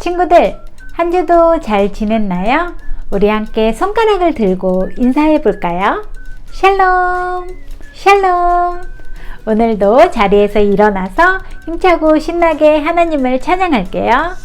친구들, 한 주도 잘 지냈나요? 우리 함께 손가락을 들고 인사해 볼까요? 샬롬, 샬롬. 오늘도 자리에서 일어나서 힘차고 신나게 하나님을 찬양할게요.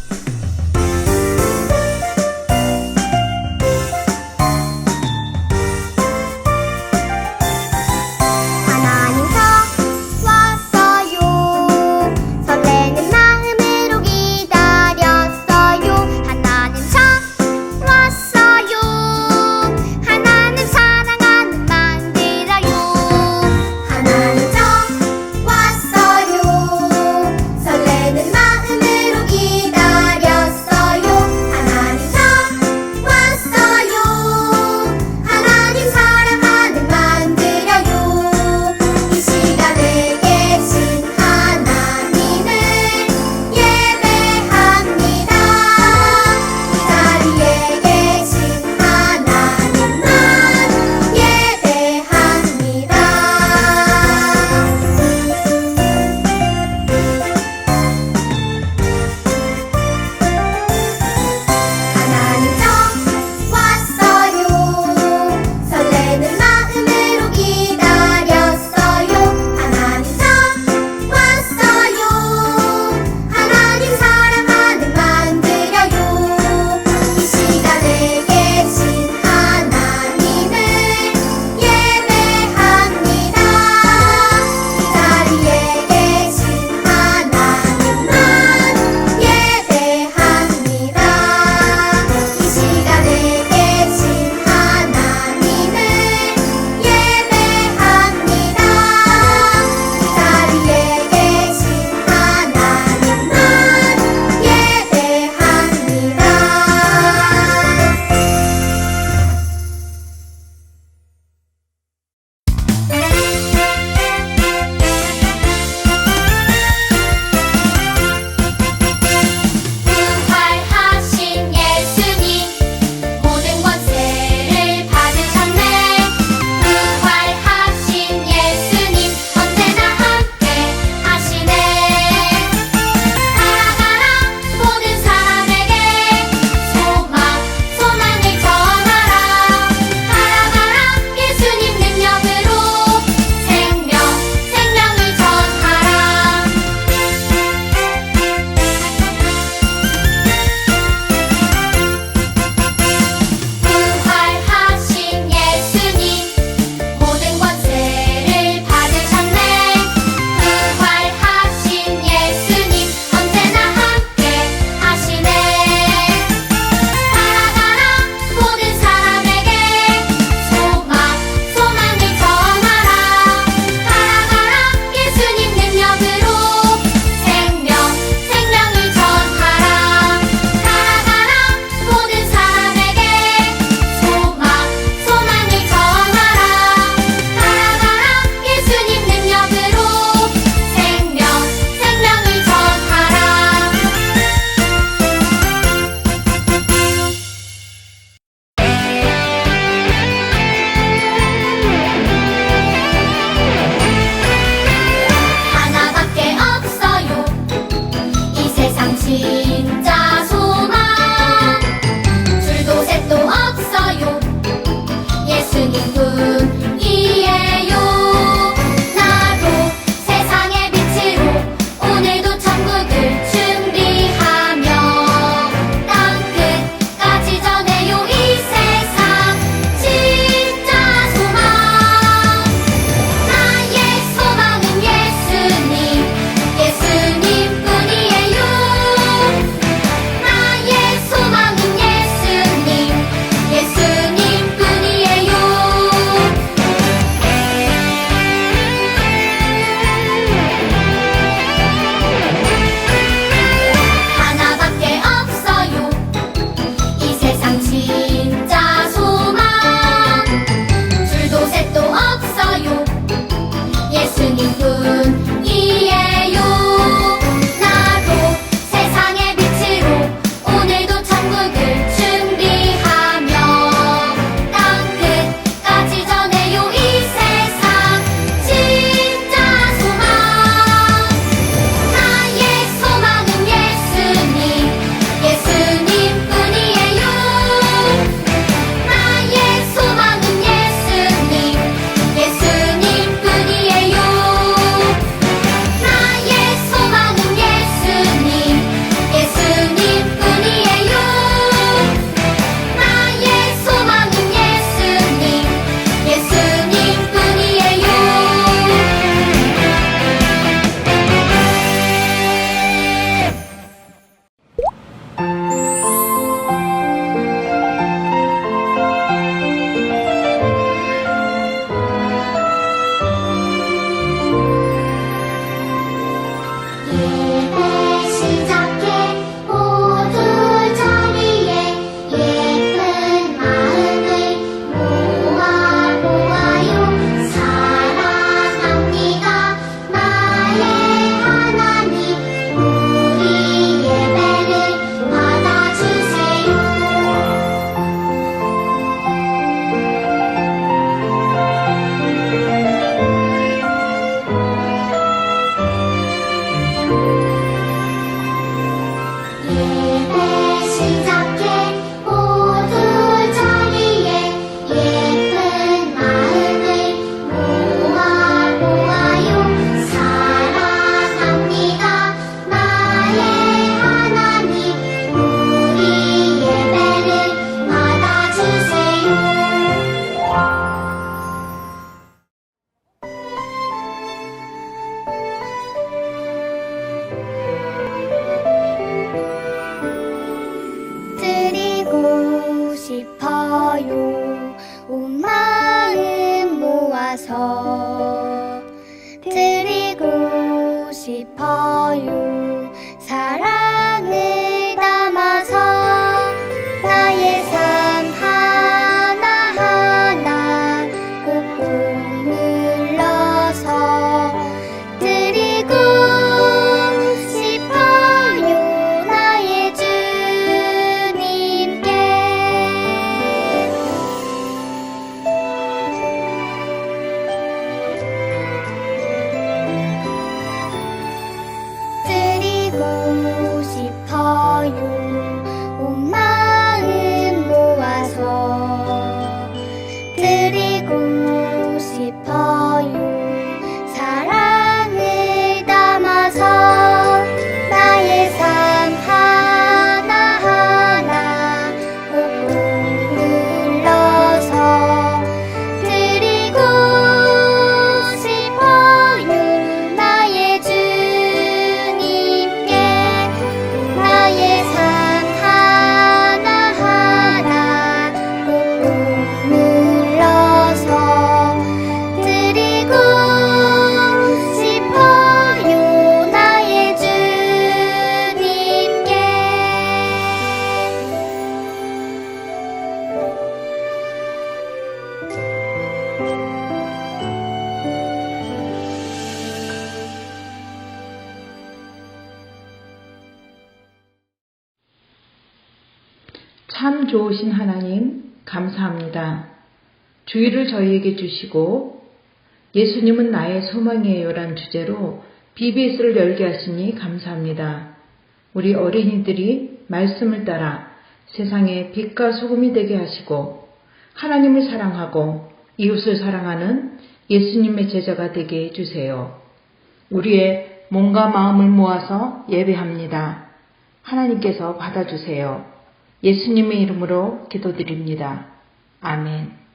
주의를 저희에게 주시고, 예수님은 나의 소망이에요란 주제로 BBS를 열게 하시니 감사합니다. 우리 어린이들이 말씀을 따라 세상의 빛과 소금이 되게 하시고, 하나님을 사랑하고 이웃을 사랑하는 예수님의 제자가 되게 해주세요. 우리의 몸과 마음을 모아서 예배합니다. 하나님께서 받아주세요. 예수님의 이름으로 기도드립니다. 아멘.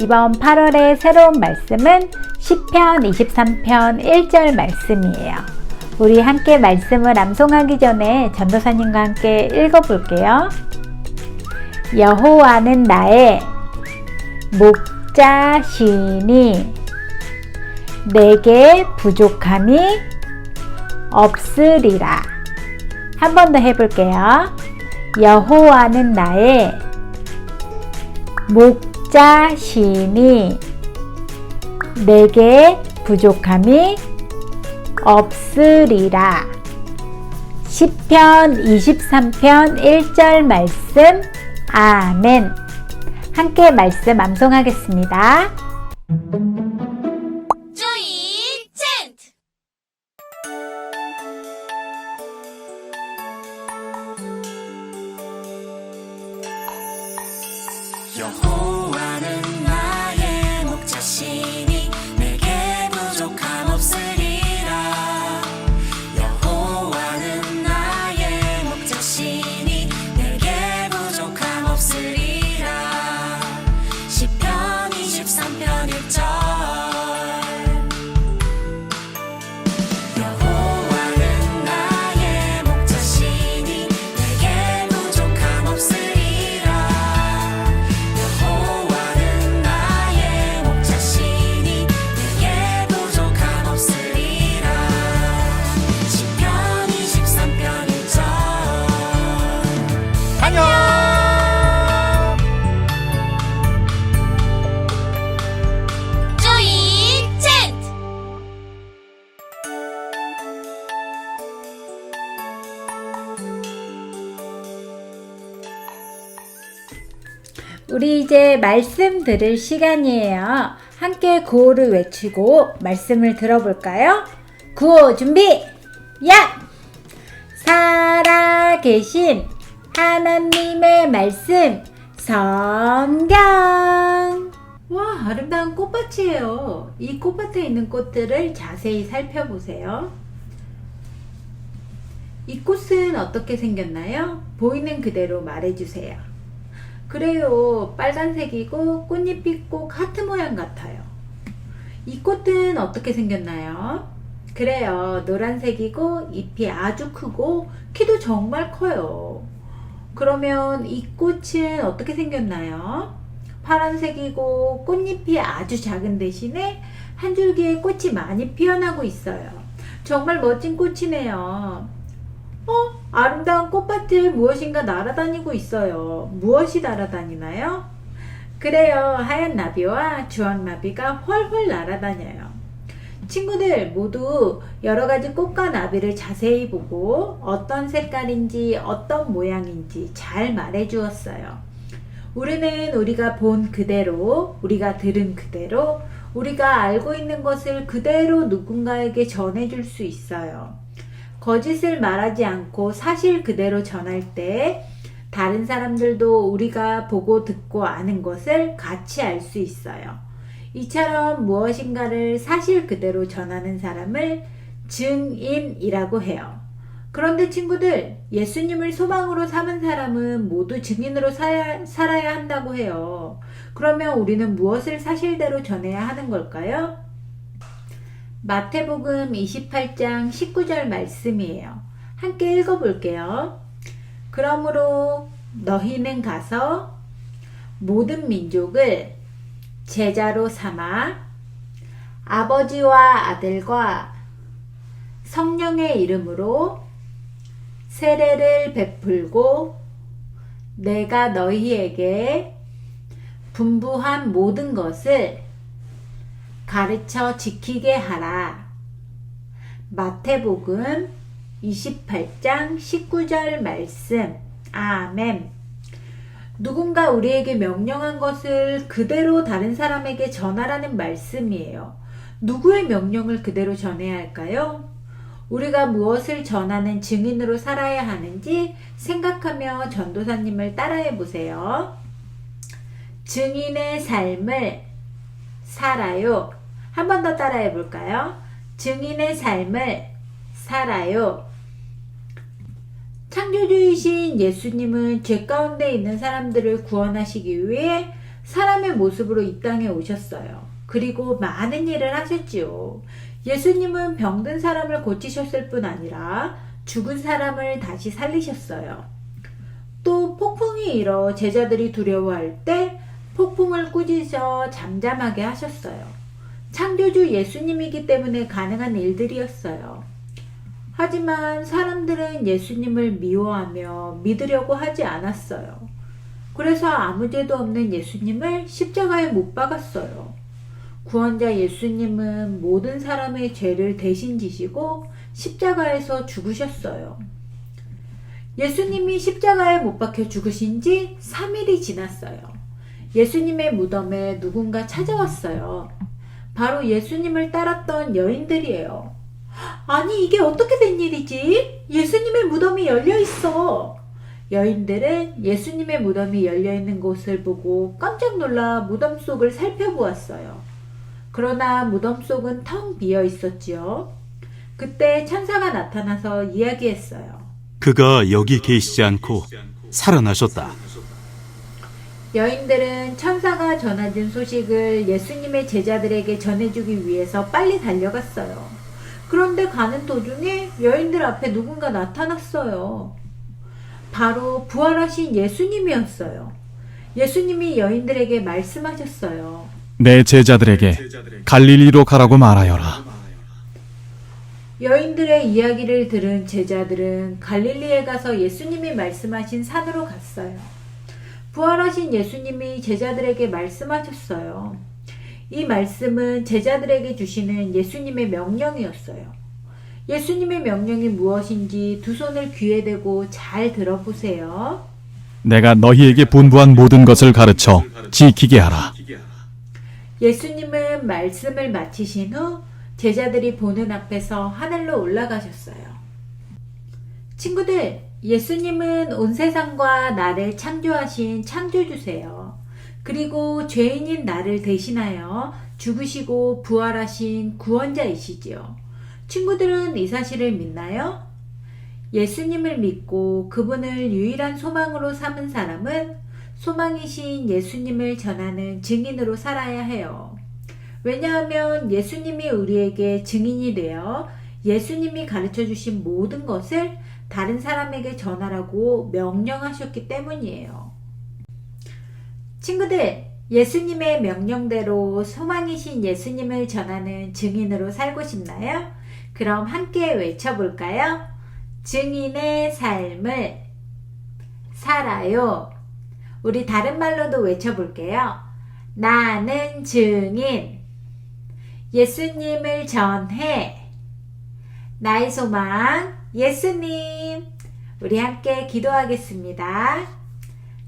이번 8월의 새로운 말씀은 시편 23편 1절 말씀이에요. 우리 함께 말씀을 암송하기 전에 전도사님과 함께 읽어볼게요. 여호와는 나의 목자시니 내게 부족함이 없으리라. 한 번 더 해볼게요. 여호와는 나의 목 자시니 내게 부족함이 없으리라. 시편 23편 1절 말씀 아멘. 함께 말씀 암송하겠습니다. 말씀 들을 시간이에요. 함께 구호를 외치고 말씀을 들어볼까요? 구호 준비! 야! 살아계신 하나님의 말씀 성경! 와, 아름다운 꽃밭이에요. 이 꽃밭에 있는 꽃들을 자세히 살펴보세요. 이 꽃은 어떻게 생겼나요? 보이는 그대로 말해주세요. 그래요. 빨간색이고 꽃잎이 꼭 하트 모양 같아요. 이 꽃은 어떻게 생겼나요? 그래요. 노란색이고 잎이 아주 크고 키도 정말 커요. 그러면 이 꽃은 어떻게 생겼나요? 파란색이고 꽃잎이 아주 작은 대신에 한 줄기의 꽃이 많이 피어나고 있어요. 정말 멋진 꽃이네요. 어? 아름다운 꽃밭을 무엇인가 날아다니고 있어요. 무엇이 날아다니나요? 그래요. 하얀 나비와 주황 나비가 훨훨 날아다녀요. 친구들 모두 여러 가지 꽃과 나비를 자세히 보고 어떤 색깔인지 어떤 모양인지 잘 말해 주었어요. 우리는 우리가 본 그대로, 우리가 들은 그대로, 우리가 알고 있는 것을 그대로 누군가에게 전해줄 수 있어요. 거짓을 말하지 않고 사실 그대로 전할 때 다른 사람들도 우리가 보고 듣고 아는 것을 같이 알 수 있어요. 이처럼 무엇인가를 사실 그대로 전하는 사람을 증인이라고 해요. 그런데 친구들, 예수님을 소망으로 삼은 사람은 모두 증인으로 살아야, 살아야 한다고 해요. 그러면 우리는 무엇을 사실대로 전해야 하는 걸까요? 마태복음 28장 19절 말씀이에요. 함께 읽어볼게요. 그러므로 너희는 가서 모든 민족을 제자로 삼아 아버지와 아들과 성령의 이름으로 세례를 베풀고 내가 너희에게 분부한 모든 것을 가르쳐 지키게 하라. 마태복음 28장 19절 말씀. 아멘. 누군가 우리에게 명령한 것을 그대로 다른 사람에게 전하라는 말씀이에요. 누구의 명령을 그대로 전해야 할까요? 우리가 무엇을 전하는 증인으로 살아야 하는지 생각하며 전도사님을 따라해 보세요. 증인의 삶을 살아요. 한 번 더 따라해 볼까요? 증인의 삶을 살아요. 창조주이신 예수님은 죄 가운데 있는 사람들을 구원하시기 위해 사람의 모습으로 이 땅에 오셨어요. 그리고 많은 일을 하셨지요. 예수님은 병든 사람을 고치셨을 뿐 아니라 죽은 사람을 다시 살리셨어요. 또 폭풍이 일어 제자들이 두려워할 때 폭풍을 꾸짖어 잠잠하게 하셨어요. 창조주 예수님이기 때문에 가능한 일들이었어요. 하지만 사람들은 예수님을 미워하며 믿으려고 하지 않았어요. 그래서 아무 죄도 없는 예수님을 십자가에 못 박았어요. 구원자 예수님은 모든 사람의 죄를 대신 지시고 십자가에서 죽으셨어요. 예수님이 십자가에 못 박혀 죽으신 지 3일이 지났어요. 예수님의 무덤에 누군가 찾아왔어요. 바로 예수님을 따랐던 여인들이에요. 아니, 이게 어떻게 된 일이지? 예수님의 무덤이 열려 있어. 여인들은 예수님의 무덤이 열려 있는 곳을 보고 깜짝 놀라 무덤 속을 살펴보았어요. 그러나 무덤 속은 텅 비어 있었지요. 그때 천사가 나타나서 이야기했어요. 그가 여기 계시지 않고 살아나셨다. 여인들은 천사가 전해준 소식을 예수님의 제자들에게 전해주기 위해서 빨리 달려갔어요. 그런데 가는 도중에 여인들 앞에 누군가 나타났어요. 바로 부활하신 예수님이었어요. 예수님이 여인들에게 말씀하셨어요. 내 제자들에게 갈릴리로 가라고 말하여라. 여인들의 이야기를 들은 제자들은 갈릴리에 가서 예수님이 말씀하신 산으로 갔어요. 부활하신 예수님이 제자들에게 말씀하셨어요. 이 말씀은 제자들에게 주시는 예수님의 명령이었어요. 예수님의 명령이 무엇인지 두 손을 귀에 대고 잘 들어보세요. 내가 너희에게 분부한 모든 것을 가르쳐 지키게 하라. 예수님은 말씀을 마치신 후 제자들이 보는 앞에서 하늘로 올라가셨어요. 친구들, 예수님은 온 세상과 나를 창조하신 창조주세요. 그리고 죄인인 나를 대신하여 죽으시고 부활하신 구원자이시지요. 친구들은 이 사실을 믿나요? 예수님을 믿고 그분을 유일한 소망으로 삼은 사람은 소망이신 예수님을 전하는 증인으로 살아야 해요. 왜냐하면 예수님이 우리에게 증인이 되어 예수님이 가르쳐 주신 모든 것을 다른 사람에게 전하라고 명령하셨기 때문이에요. 친구들, 예수님의 명령대로 소망이신 예수님을 전하는 증인으로 살고 싶나요? 그럼 함께 외쳐볼까요? 증인의 삶을 살아요. 우리 다른 말로도 외쳐볼게요. 나는 증인. 예수님을 전해. 나의 소망, 예수님. 우리 함께 기도하겠습니다.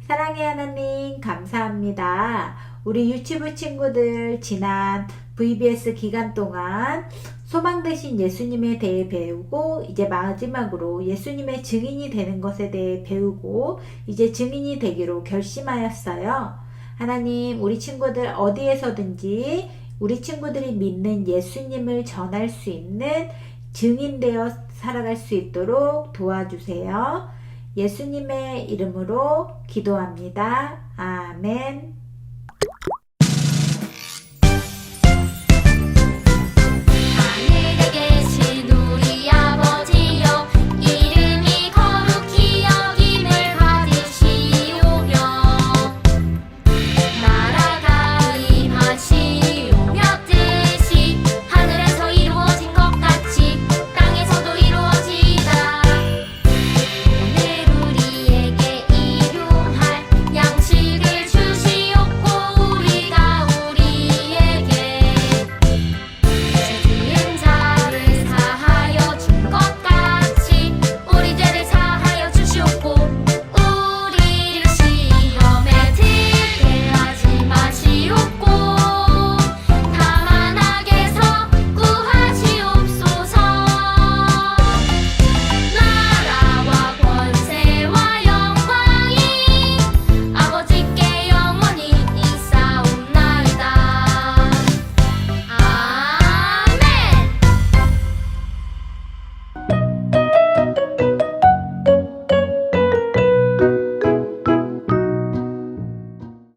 사랑의 하나님, 감사합니다. 우리 유튜브 친구들 지난 VBS 기간 동안 소망 되신 예수님에 대해 배우고 이제 마지막으로 예수님의 증인이 되는 것에 대해 배우고 이제 증인이 되기로 결심하였어요. 하나님, 우리 친구들 어디에서든지 우리 친구들이 믿는 예수님을 전할 수 있는 증인되어 살아갈 수 있도록 도와주세요. 예수님의 이름으로 기도합니다. 아멘.